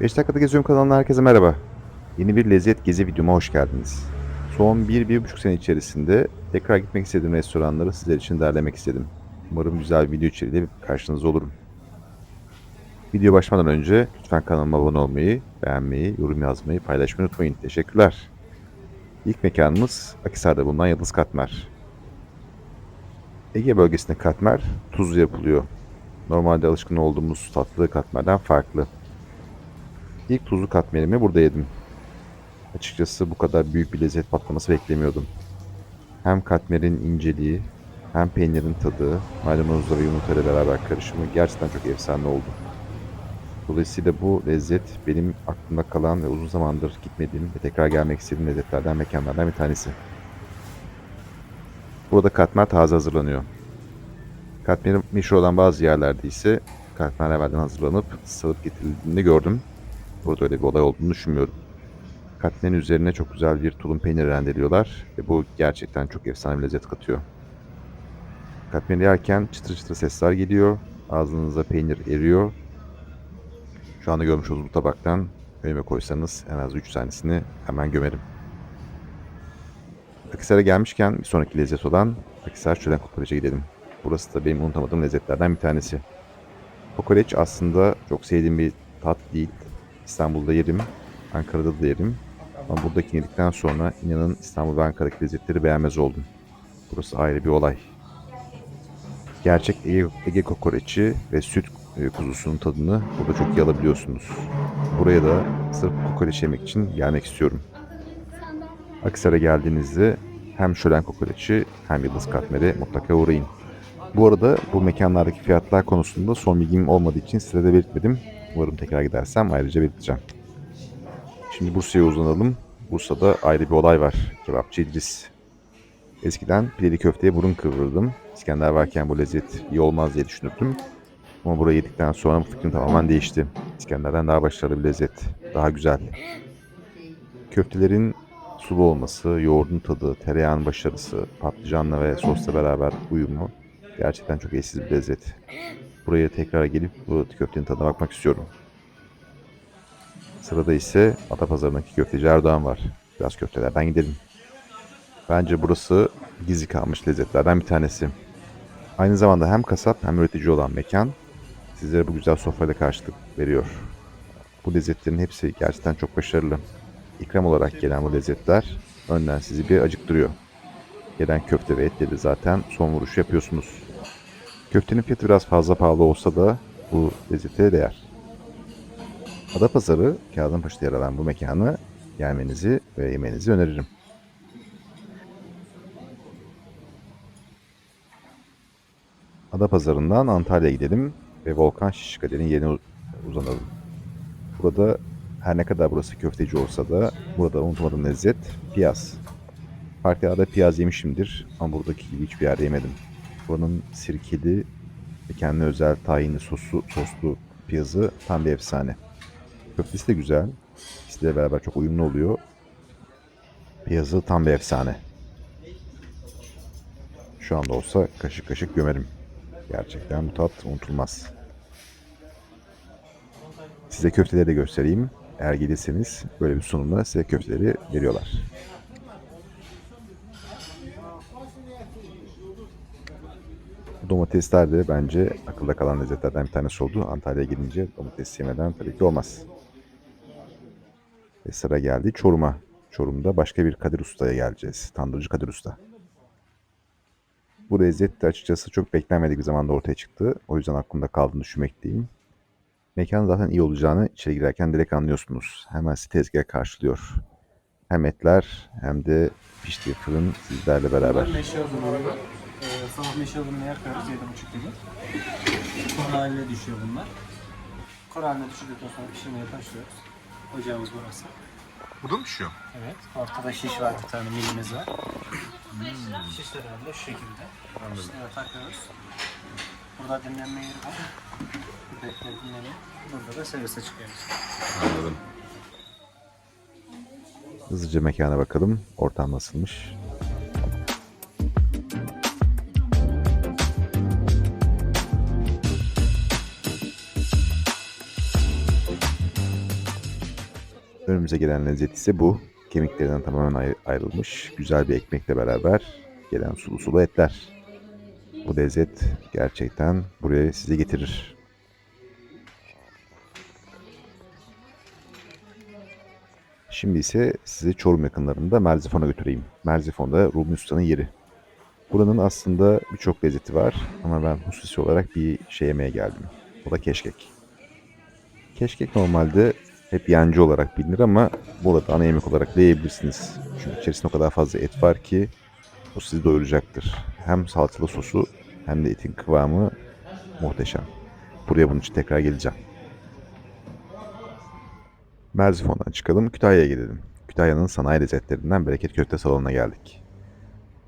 5 dakikada geziyorum kanalına herkese merhaba. Yeni bir lezzet gezi videoma hoş geldiniz. Son 1-1,5 sene içerisinde tekrar gitmek istediğim restoranları sizler için derlemek istedim. Umarım güzel bir video içeriğiyle karşınızda olurum. Video başlamadan önce lütfen kanalıma abone olmayı, beğenmeyi, yorum yazmayı, paylaşmayı unutmayın. Teşekkürler. İlk mekanımız Akhisar'da bulunan Yıldız Katmer. Ege bölgesinde katmer tuzlu yapılıyor. Normalde alışkın olduğumuz tatlı katmerden farklı. İlk tuzlu katmerimi burada yedim. Açıkçası bu kadar büyük bir lezzet patlaması beklemiyordum. Hem katmerin inceliği, hem peynirin tadı, maydanozla ve yumurtayla beraber karışımı gerçekten çok efsane oldu. Dolayısıyla bu lezzet benim aklımda kalan ve uzun zamandır gitmediğim ve tekrar gelmek istediğim lezzetlerden, mekanlardan bir tanesi. Burada katmer taze hazırlanıyor. Katmerin meşhur olan bazı yerlerde ise katmer evvelden hazırlanıp ısıtıp getirildiğini gördüm. Burada öyle bir olay olduğunu düşünmüyorum. Katmerin üzerine çok güzel bir tulum peyniri rendeliyorlar ve bu gerçekten çok efsane bir lezzet katıyor. Katmeri yerken çıtır çıtır sesler geliyor. Ağzınıza peynir eriyor. Şu anda görmüş olduğunuz bu tabaktan önüme koysanız en az 3 tanesini hemen gömerim. Akhisar'a gelmişken bir sonraki lezzet olan Akhisar Çölen Kokoreç'e gidelim. Burası da benim unutamadığım lezzetlerden bir tanesi. Kokoreç aslında çok sevdiğim bir tat değil. İstanbul'da yerim, Ankara'da da yerim. Ama buradaki yedikten sonra inanın İstanbul ve Ankara'daki lezzetleri beğenmez oldum. Burası ayrı bir olay. Gerçek Ege, Ege kokoreçi ve süt e, kuzusunun tadını burada çok iyi alabiliyorsunuz. Buraya da sırf kokoreç yemek için gelmek istiyorum. Akhisar'a geldiğinizde hem şölen kokoreçi hem yıldız katmeri mutlaka uğrayın. Bu arada bu mekanlardaki fiyatlar konusunda son bilgim olmadığı için size de belirtmedim. Umarım tekrar gidersem ayrıca belirteceğim. Şimdi Bursa'ya uzanalım. Bursa'da ayrı bir olay var. Kebapçı İdris. Eskiden pideli köfteye burun kıvırırdım. İskender varken bu lezzet iyi olmaz diye düşünürdüm. Ama burayı yedikten sonra bu fikrim tamamen değişti. İskender'den daha başarılı bir lezzet. Daha güzel. Köftelerin sulu olması, yoğurdun tadı, tereyağın başarısı, patlıcanla ve sosla beraber uyumu gerçekten çok eşsiz bir lezzet. Buraya tekrar gelip bu köftenin tadına bakmak istiyorum. Sırada ise Atapazarı'ndaki köfteci Erdoğan var. Biraz köftelerden gidelim. Bence burası gizli kalmış lezzetlerden bir tanesi. Aynı zamanda hem kasap hem üretici olan mekan sizlere bu güzel sofrayla karşılık veriyor. Bu lezzetlerin hepsi gerçekten çok başarılı. İkram olarak gelen bu lezzetler önden sizi bir acıktırıyor. Gelen köfte ve etleri zaten son vuruş yapıyorsunuz. Köftenin fiyatı biraz fazla pahalı olsa da bu lezzete değer. Adapazarı, Kağıdınpaşa'da yer alan bu mekanı gelmenizi ve yemenizi öneririm. Adapazarı'ndan Antalya'ya gidelim ve Volkan Şişkale'nin yerine uzanalım. Burada her ne kadar burası köfteci olsa da burada unutmadığım lezzet piyaz. Farklı yerde piyaz yemişimdir ama buradaki gibi hiçbir yerde yemedim. Buranın sirkeli ve kendine özel tahinli soslu, soslu piyazı tam bir efsane. Köftesi de güzel. İkisi de beraber çok uyumlu oluyor. Piyazı tam bir efsane. Şu anda olsa kaşık kaşık gömerim. Gerçekten bu tat unutulmaz. Size köfteleri de göstereyim. Eğer gelirseniz böyle bir sunumda size köfteleri veriyorlar. Domatesler de bence akılda kalan lezzetlerden bir tanesi oldu. Antalya'ya gidince domates yemeden tabii ki olmaz. Ve sıra geldi Çorum'a. Çorum'da başka bir Kadir Usta'ya geleceğiz. Tandırcı Kadir Usta. Bu lezzet de açıkçası çok beklenmedik bir zamanda ortaya çıktı. O yüzden aklımda kaldığını düşünmekteyim. Mekan zaten iyi olacağını içeri girerken direkt anlıyorsunuz. Hemen sizi tezgah karşılıyor. Hem etler hem de piştiği fırın sizlerle beraber. Ee, sabah meşe hazırını yakarız 7.30 gibi. Kor haline düşüyor bunlar. Kor haline düşürdükten sonra pişirmeye başlıyoruz. Ocağımız burası. Burada mı pişiyor? Evet. Ortada şiş var bir tane milimiz var. Şişlerden de şu şekilde. Şişlere takıyoruz. Burada dinlenme yeri var. Etleri dinleniyor. Burada da servise çıkıyoruz. Anladım. Hızlıca mekana bakalım. Ortam nasılmış? Önümüze gelen lezzet ise bu. Kemiklerinden tamamen ayr- ayrılmış. Güzel bir ekmekle beraber gelen sulu sulu etler. Bu lezzet gerçekten buraya sizi getirir. Şimdi ise sizi Çorum yakınlarında Merzifon'a götüreyim. Merzifon'da Rumi Usta'nın yeri. Buranın aslında birçok lezzeti var ama ben hususi olarak bir şey yemeye geldim. O da keşkek. Keşkek normalde hep yancı olarak bilinir ama burada ana yemek olarak da yiyebilirsiniz. Çünkü içerisinde o kadar fazla et var ki bu sizi doyuracaktır. Hem salçalı sosu hem de etin kıvamı muhteşem. Buraya bunun için tekrar geleceğim. Merzifon'dan çıkalım Kütahya'ya gidelim. Kütahya'nın sanayi lezzetlerinden Bereket Köfte Salonu'na geldik.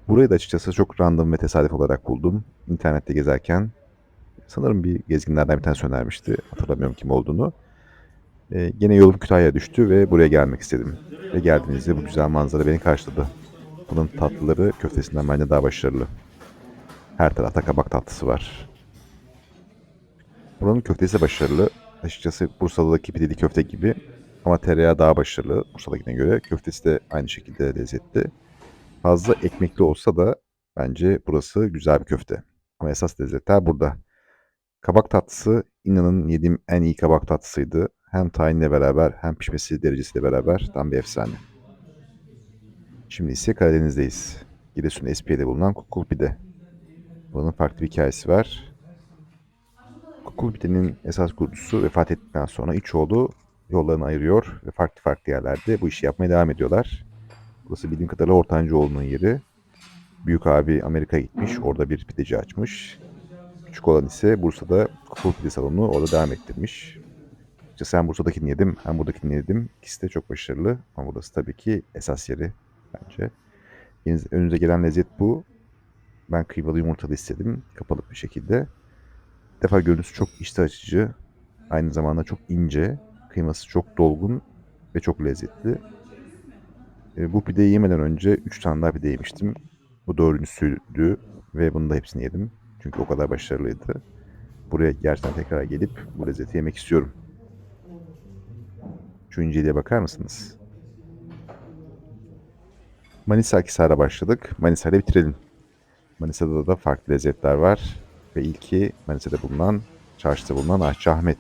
Burayı da açıkçası çok random ve tesadüf olarak buldum. İnternette gezerken sanırım bir gezginlerden bir tanesi önermişti. Hatırlamıyorum kim olduğunu. Ee, gene yolum Kütahya'ya düştü ve buraya gelmek istedim. Ve geldiğinizde bu güzel manzara beni karşıladı. Bunun tatlıları köftesinden bence daha başarılı. Her tarafta kabak tatlısı var. Buranın köftesi başarılı. Açıkçası Bursa'daki pideli köfte gibi ama tereyağı daha başarılı Bursa'dakine göre. Köftesi de aynı şekilde lezzetli. Fazla ekmekli olsa da bence burası güzel bir köfte. Ama esas lezzetler burada. Kabak tatlısı inanın yediğim en iyi kabak tatlısıydı. Hem tahinle beraber hem pişmesi derecesiyle beraber tam bir efsane. Şimdi ise Karadeniz'deyiz. Giresun Espiye'de bulunan Kukul Pide. Bunun farklı bir hikayesi var. Kukul Pide'nin esas kurucusu vefat ettikten sonra üç oğlu yollarını ayırıyor ve farklı farklı yerlerde bu işi yapmaya devam ediyorlar. Burası bildiğim kadarıyla Ortancıoğlu'nun yeri. Büyük abi Amerika'ya gitmiş, orada bir pideci açmış. Küçük olan ise Bursa'da Kukul Pide Salonu orada devam ettirmiş. İşte sen Bursa'dakini yedim, hem buradakini yedim. İkisi de çok başarılı ama burası tabii ki esas yeri bence. Önünüze gelen lezzet bu. Ben kıymalı yumurtalı istedim, kapalı bir şekilde. Bir defa görüntüsü çok iştah açıcı. Aynı zamanda çok ince. Kıyması çok dolgun ve çok lezzetli. E, bu pideyi yemeden önce 3 tane daha pide yemiştim. Bu dördüncüsüydü ve bunu da hepsini yedim. Çünkü o kadar başarılıydı. Buraya gerçekten tekrar gelip bu lezzeti yemek istiyorum. Şu inceliğe bakar mısınız? Manisa Akhisar'a başladık. Manisa'yla bitirelim. Manisa'da da farklı lezzetler var. Ve ilki Manisa'da bulunan, çarşıda bulunan Aşçı Ahmet.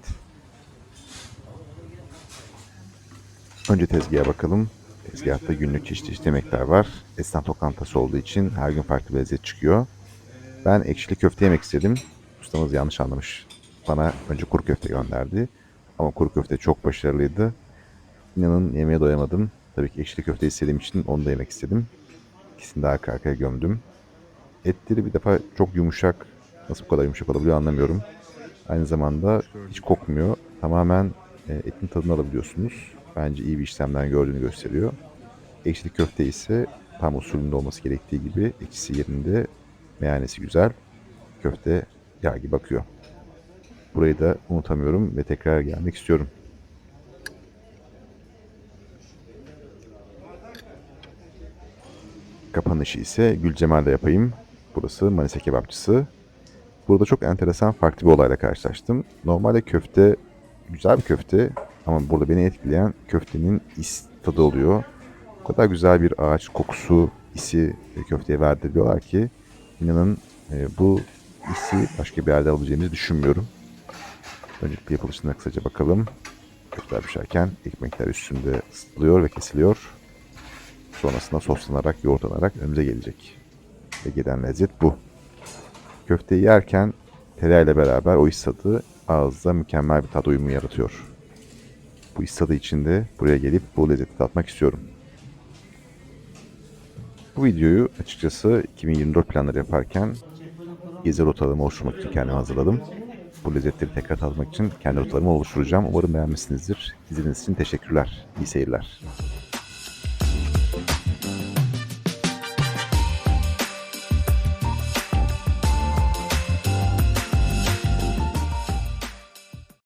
Önce tezgaha bakalım. Tezgahta günlük çeşitli yemekler var. Esnaf lokantası olduğu için her gün farklı bir lezzet çıkıyor. Ben ekşili köfte yemek istedim. Ustamız yanlış anlamış. Bana önce kuru köfte gönderdi. Ama kuru köfte çok başarılıydı. İnanın yemeğe doyamadım. Tabii ki ekşili köfte istediğim için onu da yemek istedim. İkisini de arka arkaya gömdüm. Etleri bir defa çok yumuşak. Nasıl bu kadar yumuşak olabiliyor anlamıyorum. Aynı zamanda hiç kokmuyor. Tamamen e, etin tadını alabiliyorsunuz. Bence iyi bir işlemden gördüğünü gösteriyor. Ekşili köfte ise tam usulünde olması gerektiği gibi ikisi yerinde meyhanesi güzel. Köfte yağ gibi bakıyor. Burayı da unutamıyorum ve tekrar gelmek istiyorum. Kapanışı ise Gülcemal'de yapayım. Burası Manisa Kebapçısı. Burada çok enteresan farklı bir olayla karşılaştım. Normalde köfte güzel bir köfte ama burada beni etkileyen köftenin is tadı oluyor. O kadar güzel bir ağaç kokusu, isi e, köfteye verdiriyorlar ki inanın e, bu isi başka bir yerde alabileceğimizi düşünmüyorum. Öncelikle yapılışına kısaca bakalım. Köfteler pişerken ekmekler üstünde ısıtılıyor ve kesiliyor. Sonrasında soslanarak, yoğurtlanarak önümüze gelecek. Ve gelen lezzet bu. Köfteyi yerken tereyağıyla beraber o his tadı ağızda mükemmel bir tat uyumu yaratıyor. Bu his tadı içinde buraya gelip bu lezzeti tatmak istiyorum. Bu videoyu açıkçası 2024 planları yaparken gezi rotalarımı oluşturmak için kendime hazırladım. Bu lezzetleri tekrar tatmak için kendi rotalarımı oluşturacağım. Umarım beğenmişsinizdir. İzlediğiniz için teşekkürler. İyi seyirler.